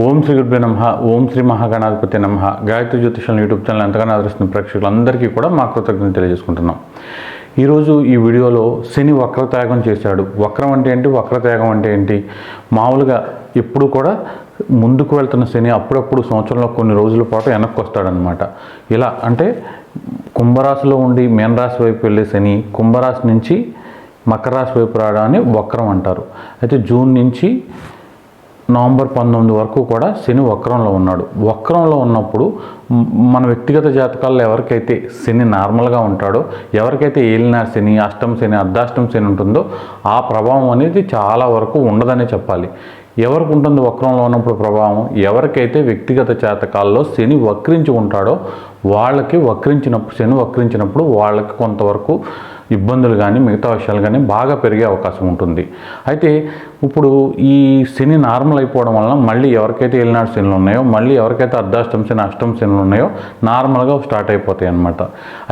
ఓం శ్రీ గురుభ్యో నమ ఓం శ్రీ మహాగణాధిపతి నమ. గాయత్రి జ్యోతిషం యూట్యూబ్ ఛానల్ ఎంతగానో ఆదరిస్తున్న ప్రేక్షకులందరికీ కూడా మా కృతజ్ఞతలు తెలియజేసుకుంటున్నాం. ఈరోజు ఈ వీడియోలో శని వక్రత్యాగం చేశాడు. వక్రం అంటే ఏంటి? వక్రత్యాగం అంటే ఏంటి? మామూలుగా ఎప్పుడు కూడా ముందుకు వెళ్తున్న శని అప్పుడప్పుడు సంవత్సరంలో కొన్ని రోజుల పాటు వెనక్కి వస్తాడనమాట ఇలా అంటే కుంభరాశిలో ఉండి మీనరాశి వైపు వెళ్ళే శని కుంభరాశి నుంచి మకర రాశి వైపు రావడాన్ని వక్రం అంటారు. అయితే జూన్ నుంచి నవంబర్ పంతొమ్మిది వరకు కూడా శని వక్రంలో ఉన్నాడు. వక్రంలో ఉన్నప్పుడు మన వ్యక్తిగత జాతకాల్లో ఎవరికైతే శని నార్మల్గా ఉంటాడో ఎవరికైతే ఏలినా శని అష్టం శని అర్ధాష్టం శని ఉంటుందో ఆ ప్రభావం అనేది చాలా వరకు ఉండదనే చెప్పాలి. ఎవరికి ఉంటుంది వక్రంలో ఉన్నప్పుడు ప్రభావం? ఎవరికైతే వ్యక్తిగత జాతకాల్లో శని వక్రించి ఉంటాడో వాళ్ళకి వక్రించినప్పుడు శని వక్రించినప్పుడు వాళ్ళకి కొంతవరకు ఇబ్బందులు కానీ మిగతా విషయాలు కానీ బాగా పెరిగే అవకాశం ఉంటుంది. అయితే ఇప్పుడు ఈ శని నార్మల్ అయిపోవడం వలన మళ్ళీ ఎవరికైతే ఏలినాడు శనులు ఉన్నాయో మళ్ళీ ఎవరికైతే అర్ధాష్టం శని అష్టం శనులు ఉన్నాయో నార్మల్గా స్టార్ట్ అయిపోతాయి అన్నమాట.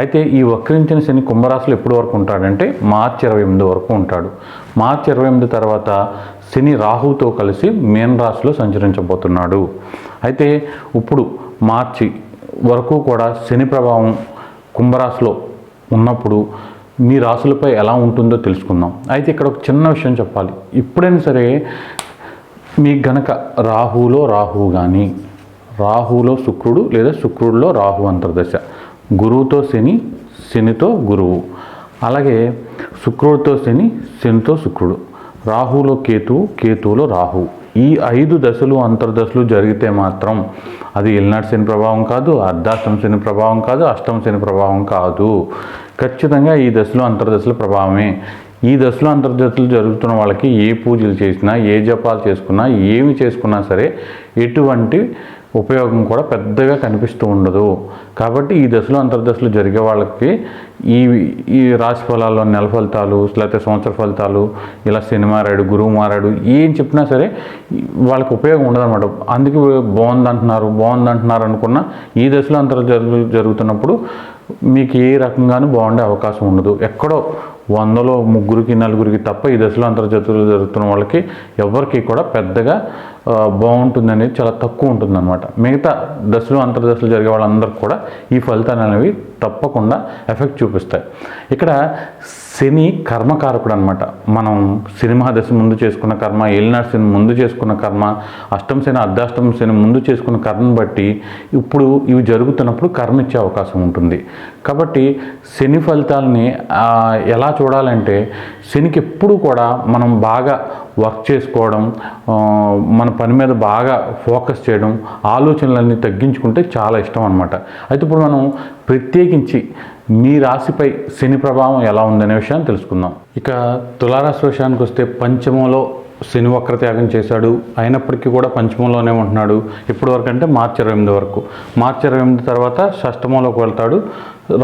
అయితే ఈ వక్రించిన శని కుంభరాశిలో ఎప్పటి వరకు ఉంటాడంటే మార్చి ఇరవై ఎనిమిది వరకు ఉంటాడు. మార్చి ఇరవై ఎనిమిది తర్వాత శని రాహుతో కలిసి మేన్ రాశిలో సంచరించబోతున్నాడు. అయితే ఇప్పుడు మార్చి వరకు కూడా శని ప్రభావం కుంభరాశిలో ఉన్నప్పుడు మీ రాశులపై ఎలా ఉంటుందో తెలుసుకుందాం. అయితే ఇక్కడ ఒక చిన్న విషయం చెప్పాలి. ఇప్పుడైనా సరే మీకు గనక రాహులో రాహువు కానీ రాహులో శుక్రుడు లేదా శుక్రుడిలో రాహు అంతర్దశ గురువుతో శని శనితో గురువు. అలాగే శుక్రుడితో శని శనితో శుక్రుడు రాహులో కేతు కేతువులో రాహు ఈ ఐదు దశలు అంతర్దశలు జరిగితే మాత్రం అది ఎల్నాటి శని ప్రభావం కాదు అర్ధాష్టం శని ప్రభావం కాదు అష్టం శని ప్రభావం కాదు. ఖచ్చితంగా ఈ దశలో అంతర్దశల ప్రభావమే. ఈ దశలో అంతర్దశలు జరుగుతున్న వాళ్ళకి ఏ పూజలు చేసినా ఏ జపాలు చేసుకున్నా ఏమి చేసుకున్నా సరే ఎటువంటి ఉపయోగం కూడా పెద్దగా కనిపిస్తూ ఉండదు. కాబట్టి ఈ దశలో అంతర్దశలు జరిగే వాళ్ళకి ఈ ఈ రాశి ఫలాల్లో నెల ఫలితాలు లేకపోతే సంవత్సర ఫలితాలు ఇలా శని మారాడు గురువు మారాడు ఏం చెప్పినా సరే వాళ్ళకి ఉపయోగం ఉండదన్నమాట. అందుకే బాగుంది అంటున్నారు బాగుంది అంటున్నారు అనుకున్న ఈ దశలో అంతర్దశలు జరుగుతున్నప్పుడు మీకు ఏ రకంగానూ బాగుండే అవకాశం ఉండదు. ఎక్కడో వందలో ముగ్గురికి నలుగురికి తప్ప ఈ దశలో అంతర్జాతీయులు జరుగుతున్న వాళ్ళకి ఎవరికి కూడా పెద్దగా బాగుంటుంది అనేది చాలా తక్కువ ఉంటుంది అనమాట మిగతా దశలు అంతర్దశలు జరిగే వాళ్ళందరికీ కూడా ఈ ఫలితాలు అనేవి తప్పకుండా ఎఫెక్ట్ చూపిస్తాయి. ఇక్కడ శని కర్మకారకుడు అనమాట మనం సినిమా దశ ముందు చేసుకున్న కర్మ ఏలినాడు శని ముందు చేసుకున్న కర్మ అష్టం శని అర్ధాష్టం శని ముందు చేసుకున్న కర్మను బట్టి ఇప్పుడు ఇవి జరుగుతున్నప్పుడు కర్మ ఇచ్చే అవకాశం ఉంటుంది. కాబట్టి శని ఫలితాలని ఎలా చూడాలంటే శనికి ఎప్పుడు కూడా మనం బాగా వర్క్ చేసుకోవడం మన పని మీద బాగా ఫోకస్ చేయడం ఆలోచనలన్నీ తగ్గించుకుంటే చాలా ఇష్టం అనమాట అయితే ఇప్పుడు మనం ప్రత్యేకించి మీ రాశిపై శని ప్రభావం ఎలా ఉందనే విషయాన్ని తెలుసుకుందాం. ఇక తులారాశి విషయానికి వస్తే పంచమంలో శని వక్రత్యాగం చేశాడు. అయినప్పటికీ కూడా పంచమంలోనే ఉంటున్నాడు. ఇప్పటి వరకు అంటే మార్చి ఇరవై ఎనిమిది వరకు. మార్చి ఇరవై ఎనిమిది తర్వాత షష్టమంలోకి వెళ్తాడు.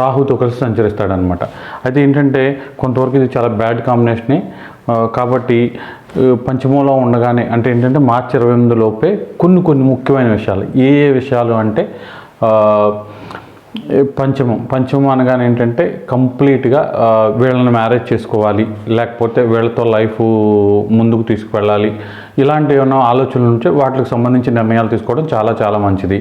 రాహుతో కలిసి సంచరిస్తాడనమాట అయితే ఏంటంటే కొంతవరకు ఇది చాలా బ్యాడ్ కాంబినేషనే. కాబట్టి పంచమంలో ఉండగానే అంటే ఏంటంటే మార్చి ఇరవై ఎనిమిది లోపే కొన్ని కొన్ని ముఖ్యమైన విషయాలు. ఏ ఏ విషయాలు అంటే పంచమం. పంచమం అనగానే ఏంటంటే కంప్లీట్గా వీళ్ళని మ్యారేజ్ చేసుకోవాలి. లేకపోతే వీళ్ళతో లైఫ్ ముందుకు తీసుకువెళ్ళాలి. ఇలాంటి ఏమైనా ఆలోచనలు ఉంటే వాటికి సంబంధించి నిర్ణయాలు తీసుకోవడం చాలా చాలా మంచిది.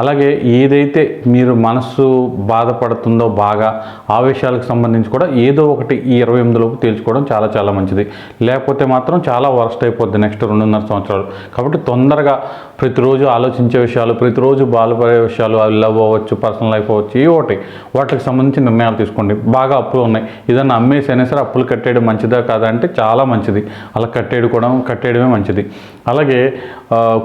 అలాగే ఏదైతే మీరు మనస్సు బాధపడుతుందో బాగా ఆ విషయాలకు సంబంధించి కూడా ఏదో ఒకటి ఈ ఇరవై ఎనిమిదిలోపు తేల్చుకోవడం చాలా చాలా మంచిది. లేకపోతే మాత్రం చాలా వరస్ట్ అయిపోద్ది నెక్స్ట్ రెండున్నర సంవత్సరాలు. కాబట్టి తొందరగా ప్రతిరోజు ఆలోచించే విషయాలు ప్రతిరోజు బాధపడే విషయాలు అవి లవ్ అవ్వచ్చు పర్సనల్ లైఫ్ అవ్వచ్చు ఏ ఒకటి వాటికి సంబంధించి నిర్ణయాలు తీసుకోండి. బాగా అప్పులు ఉన్నాయి. ఏదైనా అమ్మేసి అయినా సరే అప్పులు కట్టేయడం మంచిదా కాదా అంటే చాలా మంచిది. అలా కట్టేయడం కూడా కట్టేయడమే మంచిది. అలాగే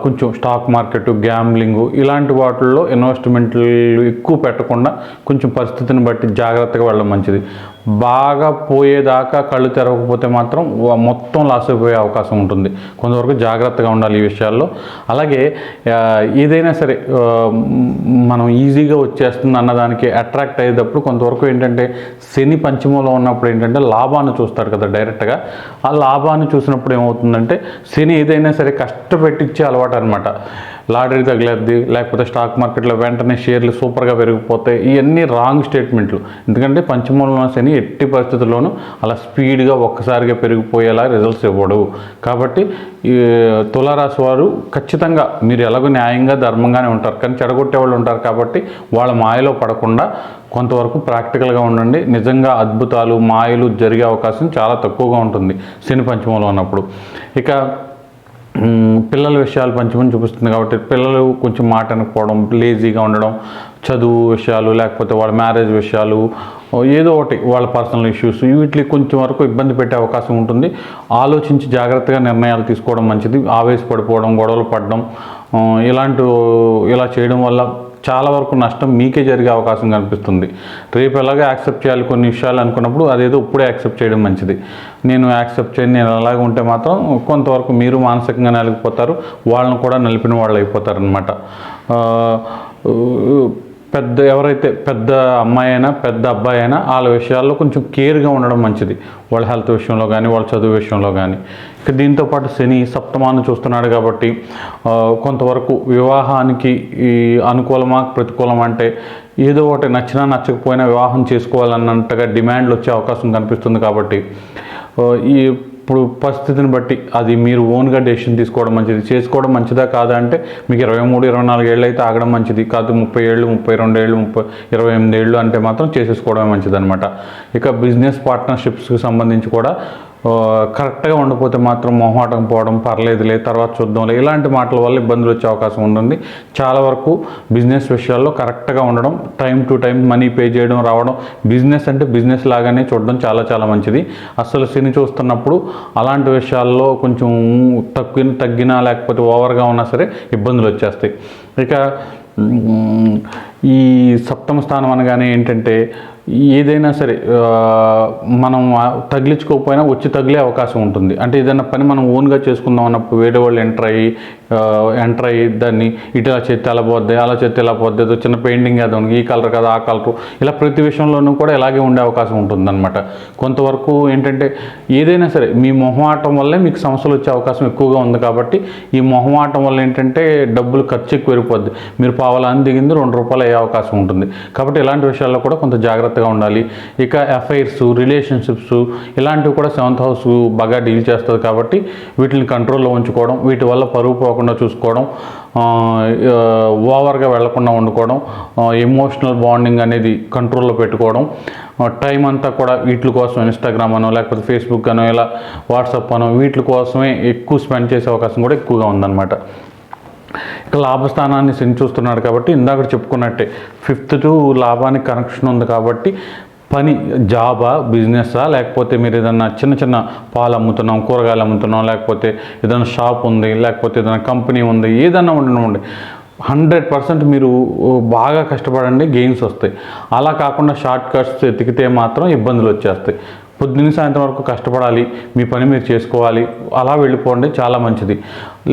కొంచెం స్టాక్ మార్కెట్ గ్యాంబ్లింగ్ ఇలాంటి వాటిల్లో ఇన్వెస్ట్మెంట్లు ఎక్కువ పెట్టకుండా కొంచెం పరిస్థితిని బట్టి జాగ్రత్తగా వెళ్ళడం మంచిది. బాగా పోయేదాకా కళ్ళు తెరవకపోతే మాత్రం మొత్తం లాస్ అయిపోయే అవకాశం ఉంటుంది. కొంతవరకు జాగ్రత్తగా ఉండాలి ఈ విషయాల్లో. అలాగే ఏదైనా సరే మనం ఈజీగా వచ్చేస్తుంది అన్నదానికి అట్రాక్ట్ అయ్యేటప్పుడు కొంతవరకు ఏంటంటే శని పంచమంలో ఉన్నప్పుడు ఏంటంటే లాభాన్ని చూస్తారు కదా డైరెక్ట్గా. ఆ లాభాన్ని చూసినప్పుడు ఏమవుతుందంటే శని ఏదైనా సరే కష్టపెట్టిచ్చే అలవాటు అనమాట లాటరీ తగిలేద్ది లేకపోతే స్టాక్ మార్కెట్లో వెంటనే షేర్లు సూపర్గా పెరిగిపోతాయి ఇవన్నీ రాంగ్ స్టేట్మెంట్లు. ఎందుకంటే పంచమంలో శని ఎట్టి పరిస్థితుల్లోనూ అలా స్పీడ్గా ఒక్కసారిగా పెరిగిపోయేలా రిజల్ట్స్ ఇవ్వడు. కాబట్టి ఈ తులారాశి వారు ఖచ్చితంగా మీరు ఎలాగో న్యాయంగా ధర్మంగానే ఉంటారు. కానీ చెడగొట్టే వాళ్ళు ఉంటారు కాబట్టి వాళ్ళ మాయలో పడకుండా కొంతవరకు ప్రాక్టికల్గా ఉండండి. నిజంగా అద్భుతాలు మాయలు జరిగే అవకాశం చాలా తక్కువగా ఉంటుంది. శని పంచమంలో ఉన్నప్పుడు. ఇక పిల్లల విషయాలు పంచమని చూపిస్తుంది కాబట్టి పిల్లలు కొంచెం మాట అనుకోవడం లేజీగా ఉండడం చదువు విషయాలు లేకపోతే వాళ్ళ మ్యారేజ్ విషయాలు ఏదో ఒకటి వాళ్ళ పర్సనల్ ఇష్యూస్ వీటికి కొంచెం వరకు ఇబ్బంది పెట్టే అవకాశం ఉంటుంది. ఆలోచించి జాగ్రత్తగా నిర్ణయాలు తీసుకోవడం మంచిది. ఆవేశపడిపోవడం గొడవలు పడడం ఇలాంటి ఇలా చేయడం వల్ల చాలా వరకు నష్టం మీకే జరిగే అవకాశం కనిపిస్తుంది. రేపు ఎలాగో యాక్సెప్ట్ చేయాలి కొన్ని విషయాలు అనుకున్నప్పుడు అదేదో ఇప్పుడే యాక్సెప్ట్ చేయడం మంచిది. నేను యాక్సెప్ట్ చేయను నేను అలాగే ఉంటే మాత్రం కొంతవరకు మీరు మానసికంగా నలిగిపోతారు వాళ్ళని కూడా నలిపిన వాళ్ళు అయిపోతారు అనమాట పెద్ద ఎవరైతే పెద్ద అమ్మాయి అయినా పెద్ద అబ్బాయి అయినా వాళ్ళ విషయాల్లో కొంచెం కేర్గా ఉండడం మంచిది. వాళ్ళ హెల్త్ విషయంలో కానీ వాళ్ళ చదువు విషయంలో కానీ ఇక దీంతో పాటు శని సప్తమాన్ని చూస్తున్నాడు కాబట్టి కొంతవరకు వివాహానికి ఈ అనుకూలమా ప్రతికూలమా అంటే ఏదో ఒకటి నచ్చినా నచ్చకపోయినా వివాహం చేసుకోవాలన్నట్టుగా డిమాండ్లు వచ్చే అవకాశం కనిపిస్తుంది కాబట్టి ఈ ఇప్పుడు పరిస్థితిని బట్టి అది మీరు ఓన్గా డెసిషన్ తీసుకోవడం మంచిది. చేసుకోవడం మంచిదా కాదా అంటే మీకు ఇరవై మూడు ఇరవై నాలుగు ఏళ్ళు అయితే ఆగడం మంచిది. కాదు ముప్పై ఏళ్ళు ముప్పై రెండు ఏళ్ళు ముప్పై ఇరవై ఎనిమిది ఏళ్ళు అంటే మాత్రం చేసేసుకోవడమే మంచిది అనమాట ఇక బిజినెస్ పార్ట్నర్షిప్స్కి సంబంధించి కూడా కరెక్ట్గా ఉండకపోతే మాత్రం మొహమాటం పోవడం పర్లేదులే తర్వాత చూద్దాంలే. ఇలాంటి మాటల వల్ల ఇబ్బందులు వచ్చే అవకాశం ఉంటుంది. చాలా వరకు బిజినెస్ విషయాల్లో కరెక్ట్గా ఉండడం time to time money pay చేయడం రావడం బిజినెస్ అంటే బిజినెస్ లాగానే చూడడం చాలా చాలా మంచిది. అసలు శని చూస్తున్నప్పుడు అలాంటి విషయాల్లో కొంచెం తగ్గిన తగ్గినా లేకపోతే ఓవర్గా ఉన్నా సరే ఇబ్బందులు వచ్చేస్తాయి. ఇక ఈ సప్తమ స్థానం అనగానే ఏంటంటే ఏదైనా సరే మనం తగిలించుకోకపోయినా వచ్చి తగిలే అవకాశం ఉంటుంది. అంటే ఏదైనా పని మనం ఓన్గా చేసుకుందాం అన్నప్పుడు వేరే వాళ్ళు ఎంటర్ అయ్యి ఎంటర్ అయ్యి దాన్ని ఇటు ఇలా చేస్తే అలా పోద్ది అలా చేతి ఎలా పోద్ది ఏదో చిన్న పెయింటింగ్ కదా ఈ కలర్ కదా ఆ కలర్ ఇలా ప్రతి విషయంలోనూ కూడా ఇలాగే ఉండే అవకాశం ఉంటుందన్నమాట. కొంతవరకు ఏంటంటే ఏదైనా సరే మీ మొహమాటం వల్లే మీకు సమస్యలు వచ్చే అవకాశం ఎక్కువగా ఉంది కాబట్టి ఈ మొహమాటం వల్ల ఏంటంటే డబ్బులు ఖర్చు ఎక్కువ పెరిగిపోద్ది. మీరు పావలాన్ని దిగింది రెండు రూపాయలు అయ్యే అవకాశం ఉంటుంది. కాబట్టి ఇలాంటి విషయాల్లో కూడా కొంత జాగ్రత్తగా ఉండాలి. ఇక అఫైర్స్ రిలేషన్షిప్స్ ఇలాంటివి కూడా సెవెంత్ హౌస్ బాగా డీల్ చేస్తుంది కాబట్టి వీటిని కంట్రోల్లో ఉంచుకోవడం వీటి వల్ల పరుగు పోకుండా చూసుకోవడం ఓవర్గా వెళ్ళకుండా వండుకోవడం ఎమోషనల్ బాండింగ్ అనేది కంట్రోల్లో పెట్టుకోవడం టైం అంతా కూడా వీటి కోసం ఇన్స్టాగ్రామ్ అనో లేకపోతే ఫేస్బుక్ అనో ఇలా వాట్సాప్ అనో వీటి కోసమే ఎక్కువ స్పెండ్ చేసే అవకాశం కూడా ఎక్కువగా ఉందన్నమాట. ఇక లాభస్థానాన్ని సెండ్ చూస్తున్నాడు కాబట్టి ఇందాక చెప్పుకున్నట్టే ఫిఫ్త్ టు లాభానికి కనెక్షన్ ఉంది కాబట్టి పని జాబా బిజినెస్సా? లేకపోతే మీరు ఏదన్నా చిన్న చిన్న పాలు అమ్ముతున్నాం కూరగాయలు అమ్ముతున్నాం లేకపోతే ఏదైనా షాప్ ఉంది లేకపోతే ఏదైనా కంపెనీ ఉంది ఏదన్నా ఉండనివ్వండి హండ్రెడ్ పర్సెంట్ మీరు బాగా కష్టపడండి గెయిన్స్ వస్తాయి. అలా కాకుండా షార్ట్ కట్స్ ఎతికితే మాత్రం ఇబ్బందులు వచ్చేస్తాయి. పొద్దున్న సాయంత్రం వరకు కష్టపడాలి మీ పని మీరు చేసుకోవాలి అలా వెళ్ళిపోండి చాలా మంచిది.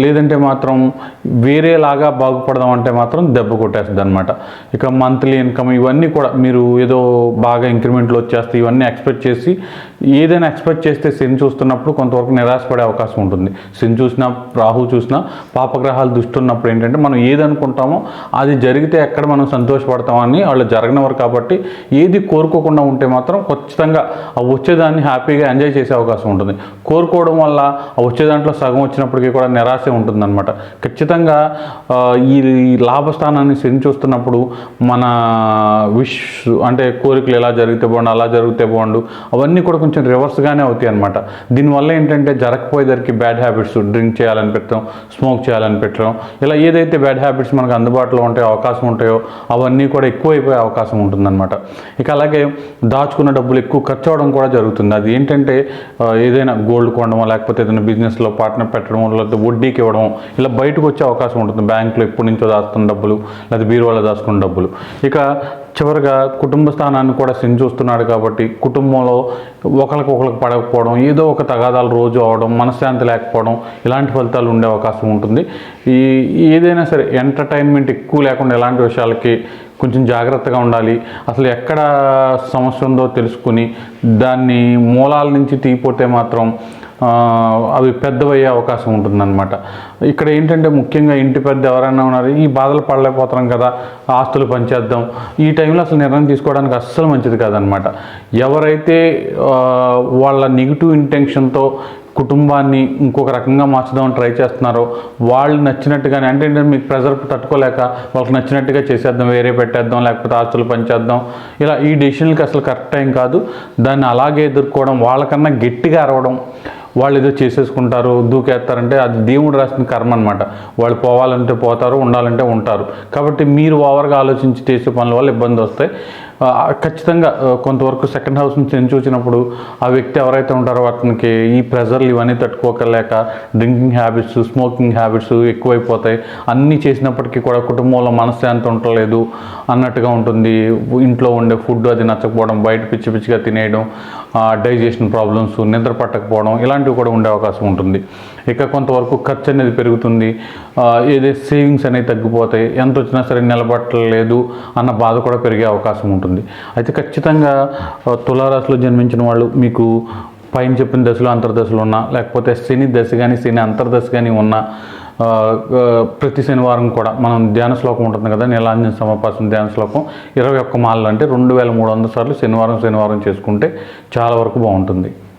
లేదంటే మాత్రం వేరేలాగా బాగుపడదాం అంటే మాత్రం దెబ్బ కొట్టేస్తుంది అనమాట ఇక మంత్లీ ఇన్కమ్ ఇవన్నీ కూడా మీరు ఏదో బాగా ఇంక్రిమెంట్లు వచ్చేస్తాయి ఇవన్నీ ఎక్స్పెక్ట్ చేసి ఏదైనా ఎక్స్పెక్ట్ చేస్తే శని చూస్తున్నప్పుడు కొంతవరకు నిరాశపడే అవకాశం ఉంటుంది. శని చూసినా రాహు చూసినా పాపగ్రహాలు దృష్టి ఉన్నప్పుడు ఏంటంటే మనం ఏదనుకుంటామో అది జరిగితే ఎక్కడ మనం సంతోషపడతామని వాళ్ళు జరగనివారు కాబట్టి ఏది కోరుకోకుండా ఉంటే మాత్రం ఖచ్చితంగా ఆ వచ్చేదాన్ని హ్యాపీగా ఎంజాయ్ చేసే అవకాశం ఉంటుంది. కోరుకోవడం వల్ల ఆ వచ్చే దాంట్లో సగం వచ్చినప్పటికీ కూడా నిరాశ ఉంటుందన్నమాట. ఖచ్చితంగా ఈ లాభస్థానాన్ని శని చూస్తున్నప్పుడు మన విష్ అంటే కోరికలు ఎలా జరిగితే బాగుండు అలా జరిగితే బాగుండు అవన్నీ కూడా కొంచెం రివర్స్గానే అవుతాయి అనమాట దీనివల్ల ఏంటంటే జరగకపోయేసరికి బ్యాడ్ హ్యాబిట్స్ డ్రింక్ చేయాలని పెట్టడం స్మోక్ చేయాలని పెట్టడం ఇలా ఏదైతే బ్యాడ్ హ్యాబిట్స్ మనకు అందుబాటులో ఉంటాయో అవకాశం ఉంటాయో అవన్నీ కూడా ఎక్కువైపోయే అవకాశం ఉంటుందన్నమాట. ఇక అలాగే దాచుకున్న డబ్బులు ఎక్కువ ఖర్చు అవడం కూడా జరుగుతుంది. అది ఏంటంటే ఏదైనా గోల్డ్ కొనడమో లేకపోతే ఏదైనా బిజినెస్లో పార్ట్నర్ పెట్టడమో లేకపోతే వడ్డీకి ఇవ్వడం ఇలా బయటకు వచ్చే అవకాశం ఉంటుంది. బ్యాంకులో ఎప్పటి నుంచో దాస్తున్న డబ్బులు లేదా బీరువాలో దాచుకున్న డబ్బులు. ఇక చివరిగా కుటుంబ స్థానాన్ని కూడా శని చూస్తున్నాడు కాబట్టి కుటుంబంలో ఒకరికి ఒకరికి పడకపోవడం ఏదో ఒక తగాదాలు రోజు అవడం మనశ్శాంతి లేకపోవడం ఇలాంటి ఫలితాలు ఉండే అవకాశం ఉంటుంది. ఈ ఏదైనా సరే ఎంటర్టైన్మెంట్ ఎక్కువ లేకుండా ఎలాంటి విషయాలకి కొంచెం జాగ్రత్తగా ఉండాలి. అసలు ఎక్కడ సమస్య ఉందో తెలుసుకుని దాన్ని మూలాల నుంచి తీయపోతే మాత్రం అవి పెద్దవయ్యే అవకాశం ఉంటుందన్నమాట. ఇక్కడ ఏంటంటే ముఖ్యంగా ఇంటి పెద్ద ఎవరైనా ఉన్నారు ఈ బాధలు పడలేకపోతున్నాం కదా ఆస్తులు పనిచేద్దాం ఈ టైంలో అసలు నిర్ణయం తీసుకోవడానికి అస్సలు మంచిది కాదనమాట ఎవరైతే వాళ్ళ నెగిటివ్ ఇంటెన్షన్తో కుటుంబాన్ని ఇంకొక రకంగా మార్చుదామని ట్రై చేస్తున్నారో వాళ్ళు నచ్చినట్టుగానే అంటే ఏంటంటే మీకు ప్రెజర్ తట్టుకోలేక వాళ్ళకి నచ్చినట్టుగా చేసేద్దాం వేరే పెట్టేద్దాం లేకపోతే ఆస్తులు పంచేద్దాం ఇలా ఈ డెసిషన్లకి అసలు కరెక్ట్ టైం కాదు. దాన్ని అలాగే ఎదుర్కోవడం వాళ్ళకన్నా గట్టిగా అరవడం వాళ్ళు ఏదో చేసేసుకుంటారు దూకేస్తారంటే అది దేవుడు రాసిన కర్మ అనమాట వాళ్ళు పోవాలంటే పోతారు ఉండాలంటే ఉంటారు. కాబట్టి మీరు ఓవర్గా ఆలోచించి చేసే పనుల వల్ల ఇబ్బంది వస్తాయి. ఖచ్చితంగా కొంతవరకు సెకండ్ హౌస్ నుంచి నేను వచ్చినప్పుడు ఆ వ్యక్తి ఎవరైతే ఉంటారో అతనికి ఈ ప్రెజర్లు ఇవన్నీ తట్టుకోకలేక డ్రింకింగ్ హ్యాబిట్స్ స్మోకింగ్ హ్యాబిట్స్ ఎక్కువైపోతాయి. అన్నీ చేసినప్పటికీ కూడా కుటుంబంలో మనశ్శాంతి ఉండలేదు అన్నట్టుగా ఉంటుంది. ఇంట్లో ఉండే ఫుడ్ అది నచ్చకపోవడం బయట పిచ్చి పిచ్చిగా తినేయడం డైజెషన్ ప్రాబ్లమ్స్ నిద్ర పట్టకపోవడం ఇలాంటివి కూడా ఉండే అవకాశం ఉంటుంది. ఇక కొంతవరకు ఖర్చు అనేది పెరుగుతుంది. ఆ, ఏదైతే సేవింగ్స్ అనేవి తగ్గిపోతాయి. ఎంత వచ్చినా సరే నిలబట్టలేదు అన్న బాధ కూడా పెరిగే అవకాశం ఉంటుంది. అయితే ఖచ్చితంగా తులారాశిలో జన్మించిన వాళ్ళు మీకు పైన చెప్పిన దశలో అంతర్దశలు ఉన్నా లేకపోతే శని దశ కానీ శని అంతర్దశ కానీ ఉన్నా ప్రతి శనివారం కూడా మనం ధ్యాన శ్లోకం ఉంటుంది కదా నీలాంజన సమపాసం ధ్యాన శ్లోకం. ఇరవై ఒక్క మాలలు అంటే రెండు వేల మూడు వందల సార్లు శనివారం శనివారం చేసుకుంటే చాలా వరకు బాగుంటుంది.